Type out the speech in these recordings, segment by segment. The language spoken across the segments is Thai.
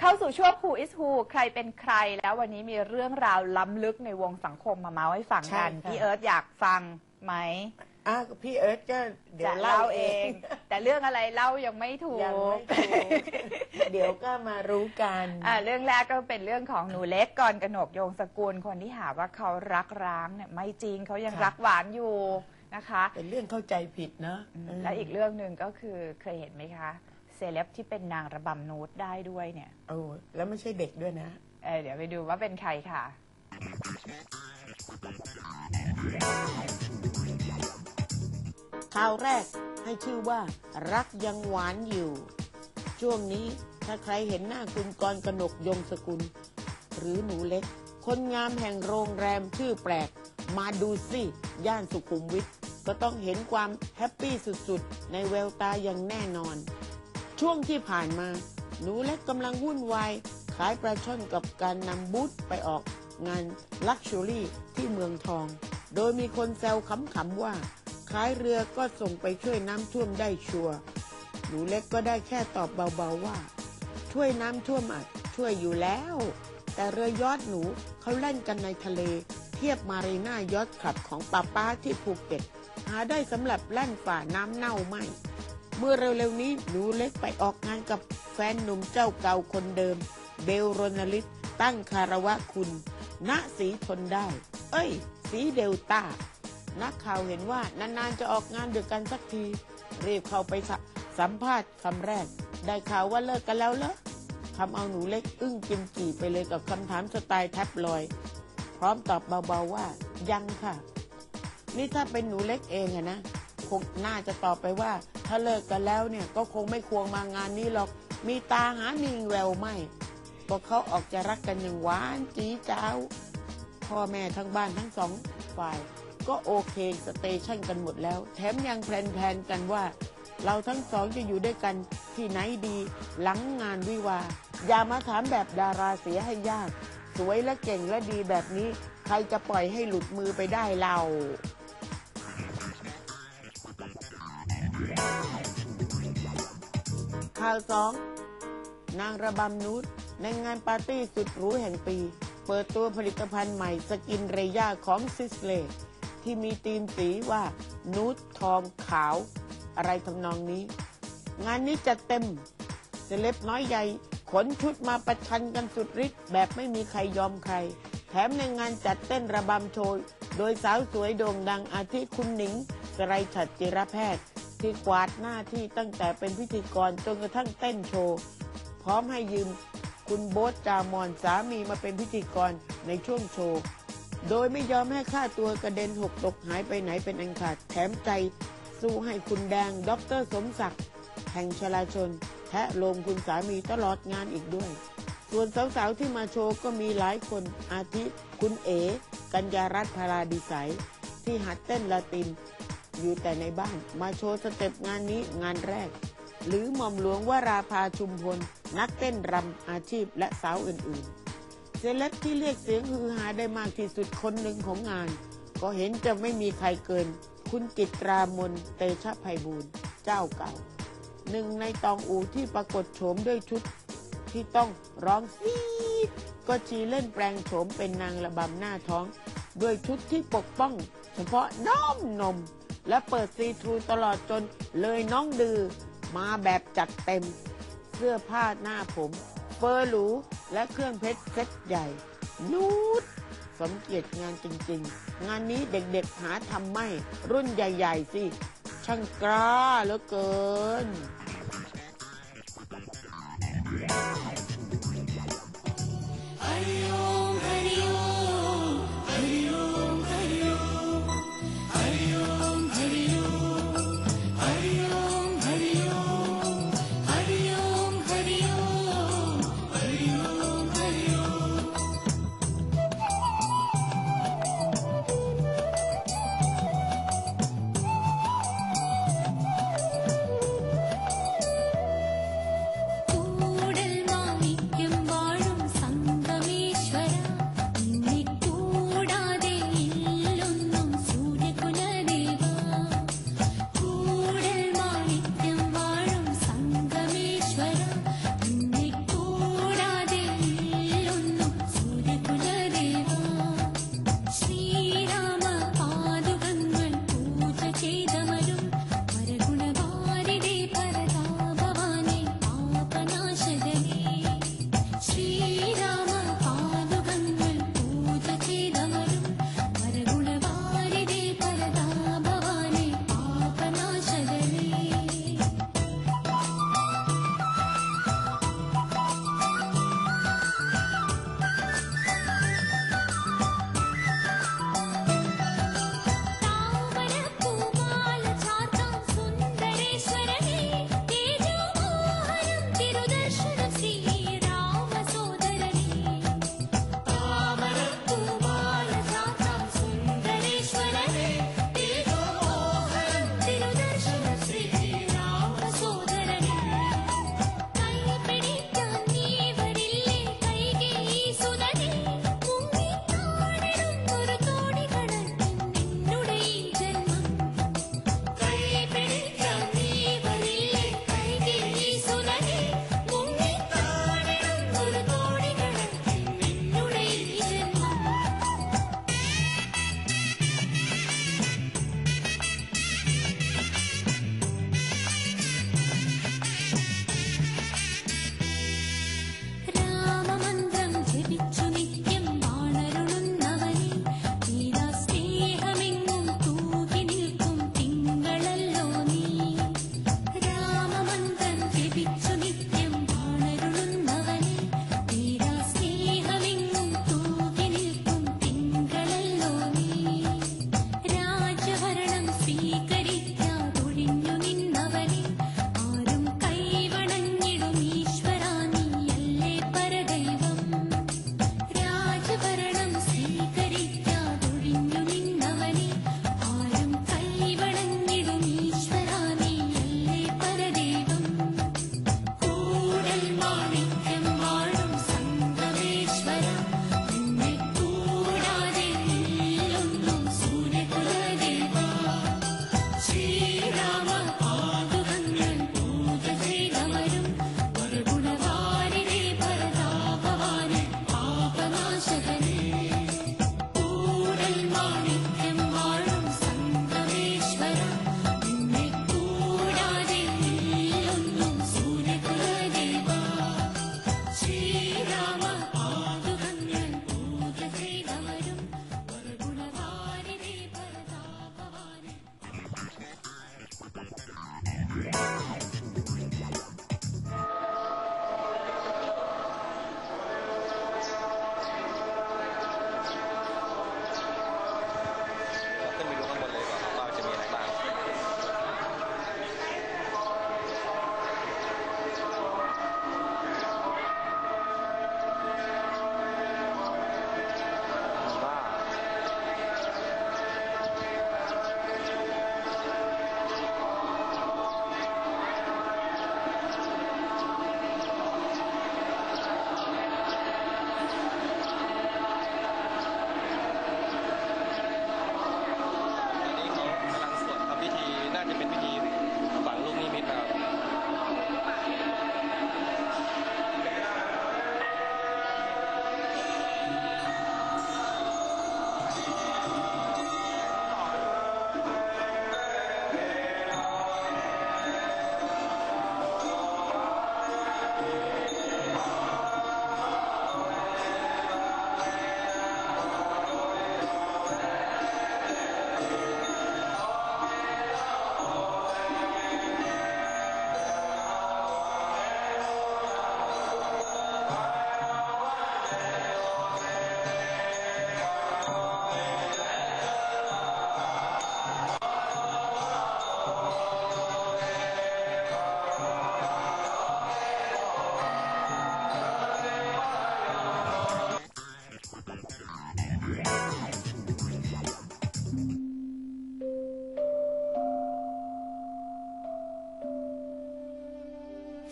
เข้าสู่ช่วง Who is Who ใครเป็นใครแล้ววันนี้มีเรื่องราวล้ำลึกในวงสังคมมาเมาให้ฟังกัน ใช่ค่ะ พี่เอิร์ธอยากฟังไหมอะพี่เอิร์ธก็เดี๋ยจะวเล่าเล่าเอเอง ง แต่เรื่องอะไรเล่ายังไม่ถูกยังไม่ถูก เดี๋ยวก็มารู้กัน อ่าเรื่องแรกก็เป็นเรื่องของหนูเล็กก่อนกนกโยงสกุลคนที่หาว่าเขารักร้างเนี่ยไม่จริงเขายังค่ะ รักหวานอยู่นะคะ เป็นเรื่องเข้าใจผิดนะและอีกเรื่องหนึ่งก็คือเคยเห็นไหมคะ เซเลบที่เป็นนางระบำนูดได้ด้วยเนี่ยโอ้แล้วไม่ใช่เด็กด้วยนะ เอ่อเดี๋ยวไปดูว่าเป็นใครค่ะ ข่าวแรกให้ชื่อว่ารักยังหวานอยู่ ช่วงนี้ถ้าใครเห็นหน้าคุณกรกนกยงสกุล หรือหนูเล็ก คนงามแห่งโรงแรมชื่อแปลก มาดูสิ ย่านสุขุมวิทก็ต้องเห็นความแฮปปี้สุดๆ ในแววตาอย่างแน่นอน ช่วงที่ผ่านมา หนูเล็กกำลังวุ่นวายขายปลาช่อนกับการนำบูธไปออกงานลักชัวรี่ที่เมืองทอง โดยมีคนแซวขำๆว่า ขายเรือก็ส่งไปช่วยน้ำท่วมได้ชัวร์หนูเล็กก็ได้แค่ตอบเบาๆว่า ช่วยน้ำท่วมอะช่วยอยู่แล้ว แต่เรือยอดหนูเขาเล่นกันในทะเล เทียบมารีน่ายอดคลับของป้าป้าที่ภูเก็ตหาได้สำหรับแล่นฝ่าน้ำเน่าไหม เมื่อเร็วๆนี้หนูเล็กไปออกงานกับแฟนหนุ่มเจ้าเก่าคนเดิม เบลโรนาลิตตั้งคารวะคุณณสีทนได้ เอ้ย สีเดลต้านักข่าวเห็นว่านานๆจะออกงานเด้วยกันสักที รีบเข้าไปสสัมภาษณ์คำแรก ได้ข่าวว่าเลิกกันแล้วเหรอทำเอาหนูเล็กอึ้งกิมจีไปเลยกับคำถามสไตล์แท็บลอย พร้อมตอบเบาๆว่า ยังค่ะ นี่ถ้าเป็นหนูเล็กเองอะนะ คงน่าจะตอบไปว่า ถ้าเลิกกันแล้วเนี่ยก็คงไม่ควงมางานนี้หรอกมีตาหามีแววไม่ก็เขาออกจะรักกันอย่างหวานจีเจ้า พ่อแม่ทั้งบ้านทั้งสองฝ่าย ก็โอเคสเตชันกันหมดแล้ว แถมยังแพลนๆกันว่า เราทั้งสองจะอยู่ด้วยกันที่ไหนดี หลังงานวิวา อย่ามาถามแบบดาราเสียให้ยาก สวยและเก่งและดีแบบนี้ ใครจะปล่อยให้หลุดมือไปได้เรา ข่าวสองนางระบำนูดในงานปาร์ตี้สุดหรูแห่งปี เปิดตัวผลิตภัณฑ์ใหม่สกินเรย่าของซิสเลที่มีธีมสีว่านูดทองขาว อะไรทำนองนี้ งานนี้จัดเต็มเซเลบน้อยใหญ่ขนชุดมาประชันกันสุดฤทธิ์แบบไม่มีใครยอมใคร แถมในงานจัดเต้นระบำโชว์โดยสาวสวยโด่งดังอาทิคุณหนิงสไรฉัตรจิรแพทย์ ที่กวาดหน้าที่ตั้งแต่เป็นพิธีกรจนกระทั่งเต้นโชว์ พร้อมให้ยืมคุณโบ๊ทจามอนสามีมาเป็นพิธีกรในช่วงโชว์ โดยไม่ยอมให้ค่าตัวกระเด็นหกตกหายไปไหนเป็นอันขาดแถมใจ สู้ให้คุณแดงด็อกเตอร์สมศักดิ์แห่งชลาชนแทะลมคุณสามีตลอดงานอีกด้วย ส่วนสาวๆที่มาโชว์ก็มีหลายคนอาทิคุณเอกัญญารัตน์พาราดิสัยที่หัดเต้นลาติน อยู่แต่ในบ้านมาโชว์สเต็ปงานนี้งานแรก หรือหม่อมหลวงวราภาชุมพล นักเต้นรำอาชีพและสาวอื่นๆเซเลบที่เรียกเสียงฮือฮาได้มากที่สุดคนหนึ่งของงาน ก็เห็นจะไม่มีใครเกิน คุณจิตรามนเตชะภัยบูรณ์เจ้าเก่า หนึ่งในตองอูที่ปรากฏโฉมด้วยชุด ที่ต้องร้องซีดก็ชีเล่นแปลงโฉมเป็นนางระบำหน้าท้อง ด้วยชุดที่ปกป้อง เฉพาะน้อมนม และเปิดซีทูตลอดจนเลยน้องดือ มาแบบจัดเต็ม เสื้อผ้าหน้าผมเฟอร์หรูและเครื่องเพชรเซ็ตใหญ่ นูดสมเกียรติงานจริงๆ งานนี้เด็กๆหาทำไม่ รุ่นใหญ่ๆสิ ช่างกล้าเหลือเกิน Ayo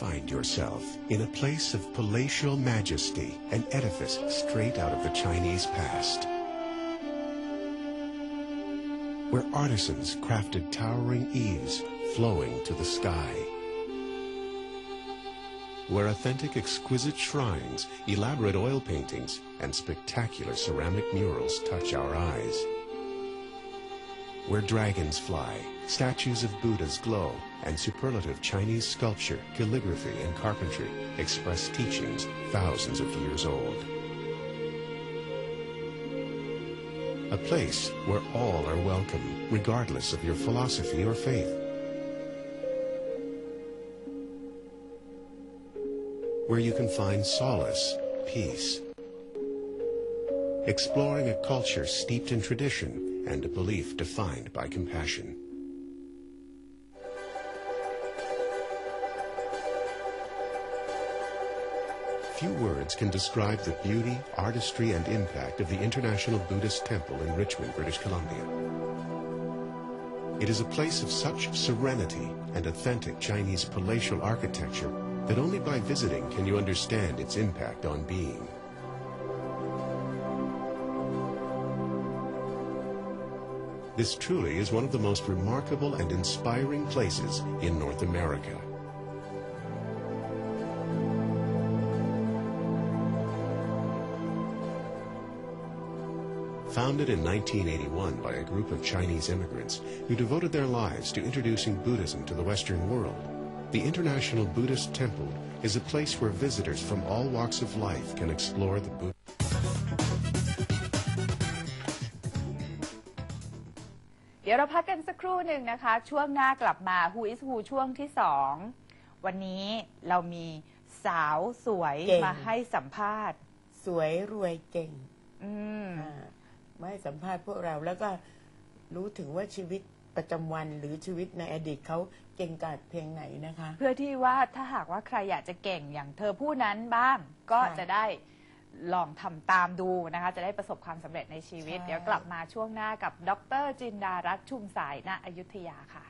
Find yourself in a place of palatial majesty, an edifice straight out of the Chinese past. Where artisans crafted towering eaves flowing to the sky. Where authentic exquisite shrines, elaborate oil paintings, and spectacular ceramic murals touch our eyes where dragons fly, statues of Buddhas glow, and superlative Chinese sculpture, calligraphy, and carpentry express teachings thousands of years old. A place where all are welcome, regardless of your philosophy or faith. Where you can find solace, peace, exploring a culture steeped in tradition and a belief defined by compassion. Few words can describe the beauty, artistry, and impact of the International Buddhist Temple in Richmond, British Columbia. It is a place of such serenity and authentic Chinese palatial architecture that only by visiting can you understand its impact on being. This truly is one of the most remarkable and inspiring places in North America. Founded in 1981 by a group of Chinese immigrants who devoted their lives to introducing Buddhism to the Western world, the International Buddhist Temple is a place where visitors from all walks of life can explore the Buddha. ดี๋ยวเราพักกันสักครู่หนึ่งนะคะ ช่วงหน้ากลับมา Who is Who ช่วงที่สองวันนี้เรามีสาวสวยเก่ง มาให้สัมภาษณ์ สวยรวยเก่งอืม อ่ามาให้สัมภาษณ์พวกเราแล้วก็รู้ถึงว่าชีวิตประจำวันหรือชีวิตในอดีตเขาเก่งกาจเพียงไหนนะคะ เพื่อที่ว่าถ้าหากว่าใครอยากจะเก่งอย่างเธอผู้นั้นบ้าง ก็ค่ะ จะได้ ลองทำตามดูนะคะ จะได้ประสบความสำเร็จในชีวิต ใช่ เดี๋ยวกลับมาช่วงหน้ากับดรจินดารัตน์ชุมสายณอยุธยาค่ะ